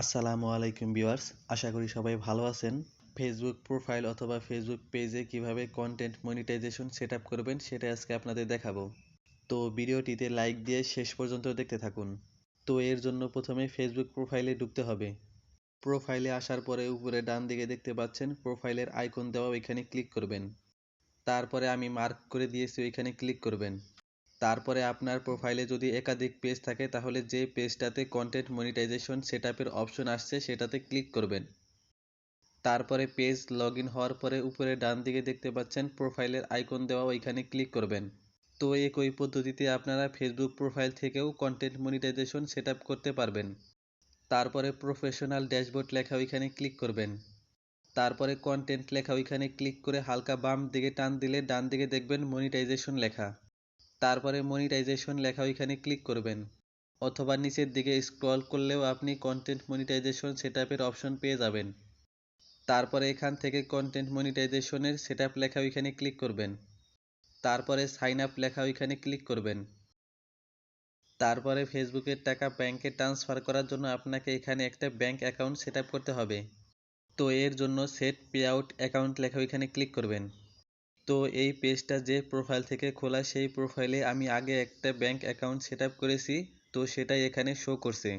আসসালামু আলাইকুম ভিউয়ার্স, আশা করি সবাই ভালো আছেন। ফেসবুক প্রোফাইল অথবা ফেসবুক পেজে কীভাবে কন্টেন্ট মনিটাইজেশন সেট করবেন সেটা আজকে আপনাদের দেখাবো। তো ভিডিওটিতে লাইক দিয়ে শেষ পর্যন্ত দেখতে থাকুন। তো এর জন্য প্রথমে ফেসবুক প্রোফাইলে ঢুকতে হবে। প্রোফাইলে আসার পরে উপরে ডান দিকে দেখতে পাচ্ছেন প্রোফাইলের আইকন দেওয়া ওইখানে ক্লিক করবেন। তারপরে আমি মার্ক করে দিয়েছি, ওইখানে ক্লিক করবেন। তারপরে আপনার প্রোফাইলে যদি একাধিক পেজ থাকে, তাহলে যে পেজটাতে কন্টেন্ট মনিটাইজেশন সেটআপের অপশন আসছে, সেটাতে ক্লিক করবেন। তারপরে পেজ লগ হওয়ার পরে উপরে ডান দিকে দেখতে পাচ্ছেন প্রোফাইলের আইকন দেওয়া ওইখানে ক্লিক করবেন। তো একই পদ্ধতিতে আপনারা ফেসবুক প্রোফাইল থেকেও কন্টেন্ট মনিটাইজেশন সেট করতে পারবেন। তারপরে প্রফেশনাল ড্যাশবোর্ড লেখা ওইখানে ক্লিক করবেন। তারপরে কন্টেন্ট লেখা ওইখানে ক্লিক করে হালকা বাম দিকে টান দিলে ডান দিকে দেখবেন মনিটাইজেশন লেখা। তারপরে মনিটাইজেশন লেখা ওইখানে ক্লিক করবেন। অথবা নিচের দিকে স্ক্রল করলেও আপনি কন্টেন্ট মনিটাইজেশন সেটআপের অপশন পেয়ে যাবেন। তারপরে এখান থেকে কন্টেন্ট মনিটাইজেশনের সেটআপ লেখা ওইখানে ক্লিক করবেন। তারপরে সাইন আপ লেখা ওইখানে ক্লিক করবেন। তারপরে ফেসবুকের টাকা ব্যাংকে ট্রান্সফার করার জন্য আপনাকে এখানে একটা ব্যাংক অ্যাকাউন্ট সেট করতে হবে। তো এর জন্য সেট পে আউট অ্যাকাউন্ট লেখা ওইখানে ক্লিক করবেন। তো এই পেজটা যে প্রোফাইল থেকে খোলা সেই প্রোফাইলে আমি আগে একটা ব্যাংক অ্যাকাউন্ট সেট করেছি। তো সেটাই এখানে শো করছে।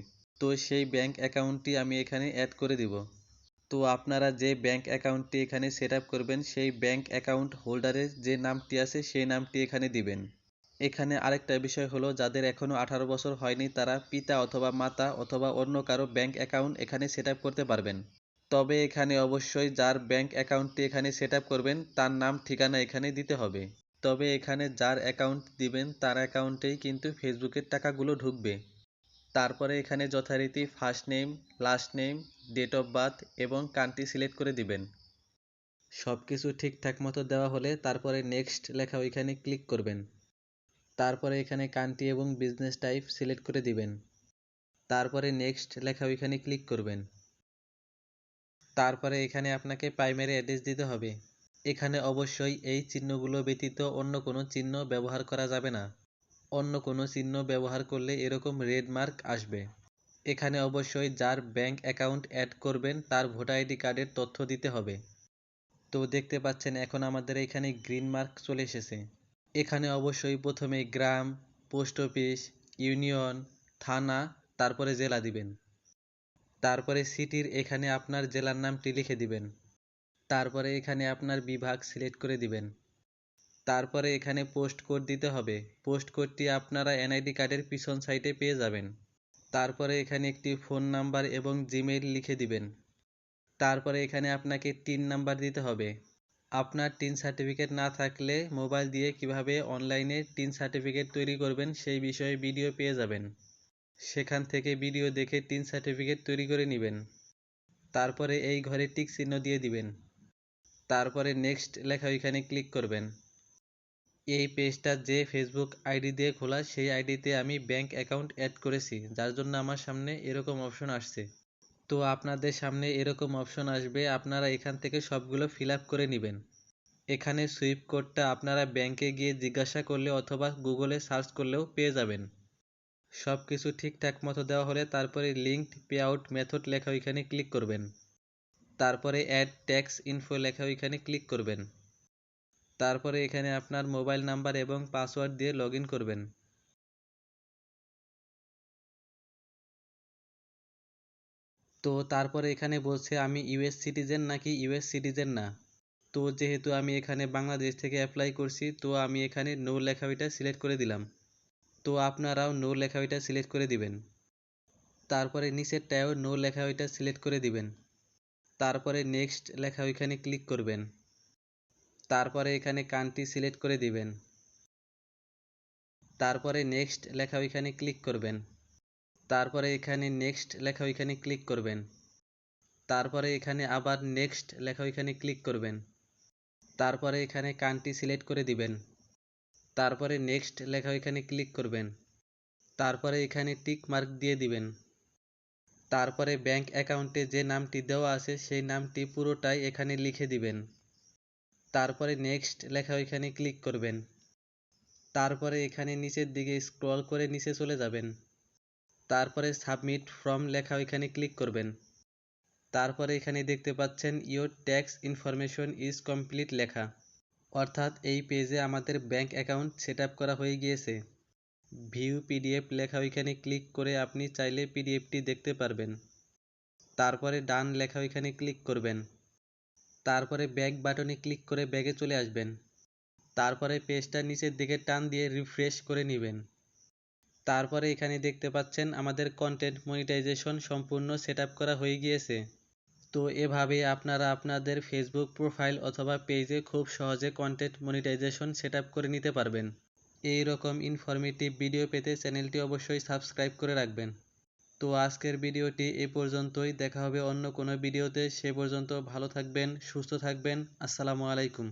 তো সেই ব্যাংক অ্যাকাউন্টটি আমি এখানে অ্যাড করে দিব। তো আপনারা যে ব্যাংক অ্যাকাউন্টটি এখানে সেট করবেন, সেই ব্যাংক অ্যাকাউন্ট হোল্ডারের যে নামটি আছে, সেই নামটি এখানে দিবেন। এখানে আরেকটা বিষয় হলো, যাদের এখনও আঠারো বছর হয়নি, তারা পিতা অথবা মাতা অথবা অন্য কারও ব্যাংক অ্যাকাউন্ট এখানে সেট করতে পারবেন। তবে এখানে অবশ্যই যার ব্যাংক অ্যাকাউন্টটি এখানে সেট করবেন, তার নাম, ঠিকানা এখানে দিতে হবে। তবে এখানে যার অ্যাকাউন্ট দিবেন, তার অ্যাকাউন্টেই কিন্তু ফেসবুকের টাকাগুলো ঢুকবে। তারপরে এখানে যথারীতি first name last name date of birth এবং কান্ট্রি সিলেক্ট করে দিবেন। সব কিছু ঠিকঠাক মতো দেওয়া হলে তারপরে নেক্সট লেখা ওইখানে ক্লিক করবেন। তারপরে এখানে কান্ট্রি এবং বিজনেস টাইপ সিলেক্ট করে দিবেন। তারপরে নেক্সট লেখা ওইখানে ক্লিক করবেন। তারপরে এখানে আপনাকে প্রাইমারি অ্যাড্রেস দিতে হবে। এখানে অবশ্যই এই চিহ্নগুলো ব্যতীত অন্য কোনো চিহ্ন ব্যবহার করা যাবে না। অন্য কোনো চিহ্ন ব্যবহার করলে এরকম রেড মার্ক আসবে। এখানে অবশ্যই যার ব্যাংক অ্যাকাউন্ট অ্যাড করবেন, তার ভোটার আইডি কার্ডের তথ্য দিতে হবে। তো দেখতে পাচ্ছেন, এখন আমাদের এখানে গ্রিন মার্ক চলে এসেছে। এখানে অবশ্যই প্রথমে গ্রাম পোস্ট অফিস ইউনিয়ন থানা, তারপরে জেলা দিবেন। তারপরে সিটির এখানে আপনার জেলার নামটি লিখে দিবেন। তারপরে এখানে আপনার বিভাগ সিলেক্ট করে দিবেন। তারপরে এখানে পোস্ট কোড দিতে হবে। পোস্ট কোডটি আপনারা এনআইডি কার্ডের পিছন সাইডে পেয়ে যাবেন। তারপরে এখানে একটি ফোন নাম্বার এবং জিমেইল লিখে দিবেন। তারপরে এখানে আপনাকে টিন নাম্বার দিতে হবে। আপনার টিন সার্টিফিকেট না থাকলে মোবাইল দিয়ে কীভাবে অনলাইনে টিন সার্টিফিকেট তৈরি করবেন সেই বিষয়ে ভিডিও পেয়ে যাবেন। সেখান থেকে ভিডিও দেখে তিন সার্টিফিকেট তৈরি করে নেবেন। তারপরে এই ঘরে টিক চিহ্ন দিয়ে দিবেন। তারপরে নেক্সট লেখা ওইখানে ক্লিক করবেন। এই পেজটা যে ফেসবুক আইডি দিয়ে খোলা, সেই আইডিতে আমি ব্যাংক অ্যাকাউন্ট অ্যাড করেছি, যার জন্য আমার সামনে এরকম অপশন আসছে। তো আপনাদের সামনে এরকম অপশন আসবে, আপনারা এখান থেকে সবগুলো ফিল করে নেবেন। এখানে সুইপ কোডটা আপনারা ব্যাংকে গিয়ে জিজ্ঞাসা করলে অথবা গুগলে সার্চ করলেও পেয়ে যাবেন। সব কিছু ঠিকঠাক মতো দেওয়া হলে তারপরে লিঙ্কড পে আউট মেথড লেখা ওইখানে ক্লিক করবেন। তারপরে অ্যাড ট্যাক্স ইনফো লেখা ওইখানে ক্লিক করবেন। তারপরে এখানে আপনার মোবাইল নাম্বার এবং পাসওয়ার্ড দিয়ে লগ করবেন। তো তারপরে এখানে বলছে, আমি ইউএস সিটিজেন নাকি ইউএস সিটিজেন না? তো যেহেতু আমি এখানে বাংলাদেশ থেকে অ্যাপ্লাই করছি, তো আমি এখানে নো লেখা ওইটা সিলেক্ট করে দিলাম। তো আপনারাও নো লেখা ওইটা সিলেক্ট করে দিবেন। তারপরে নিচেরটায়ও নো লেখা ওইটা সিলেক্ট করে দিবেন। তারপরে নেক্সট লেখা ওইখানে ক্লিক করবেন। তারপরে এখানে কান্ট্রি সিলেক্ট করে দিবেন। তারপরে নেক্সট লেখা ওইখানে ক্লিক করবেন। তারপরে এখানে নেক্সট লেখা ওইখানে ক্লিক করবেন। তারপরে এখানে আবার নেক্সট লেখা ওইখানে ক্লিক করবেন। তারপরে এখানে কান্ট্রি সিলেক্ট করে দিবেন। তারপরে নেক্সট লেখা ওইখানে ক্লিক করবেন। তারপরে এখানে টিক মার্ক দিয়ে দিবেন। তারপরে ব্যাংক অ্যাকাউন্টে যে নামটি দেওয়া আছে, সেই নামটি পুরোটাই এখানে লিখে দিবেন। তারপরে নেক্সট লেখা ওইখানে ক্লিক করবেন। তারপরে এখানে নিচের দিকে স্ক্রল করে নিচে চলে যাবেন। তারপরে সাবমিট ফর্ম লেখা এখানে ক্লিক করবেন। তারপরে এখানে দেখতে পাচ্ছেন your tax information is complete লেখা। অর্থাৎ এই পেজে আমাদের ব্যাংক অ্যাকাউন্ট সেট করা হয়ে গিয়েছে। ভিউ পিডিএফ লেখা ওইখানে ক্লিক করে আপনি চাইলে পিডিএফটি দেখতে পারবেন। তারপরে ডান লেখা ওইখানে ক্লিক করবেন। তারপরে ব্যাক বাটনে ক্লিক করে ব্যাগে চলে আসবেন। তারপরে পেজটা নিচের দিকে টান দিয়ে রিফ্রেশ করে নেবেন। তারপরে এখানে দেখতে পাচ্ছেন আমাদের কন্টেন্ট মনিটাইজেশন সম্পূর্ণ সেট করা হয়ে গিয়েছে। তো এভাবে আপনারা আপনাদের ফেসবুক প্রোফাইল অথবা পেজে খুব সহজে কন্টেন্ট মনিটাইজেশন সেট করে নিতে পারবেন। এই রকম ইনফরমেটিভ ভিডিও পেতে চ্যানেলটি অবশ্যই সাবস্ক্রাইব করে রাখবেন। তো আজকের ভিডিওটি এ পর্যন্তই। দেখা হবে অন্য কোনো ভিডিওতে সে পর্যন্ত ভালো থাকবেন, সুস্থ থাকবেন। আসসালামু আলাইকুম।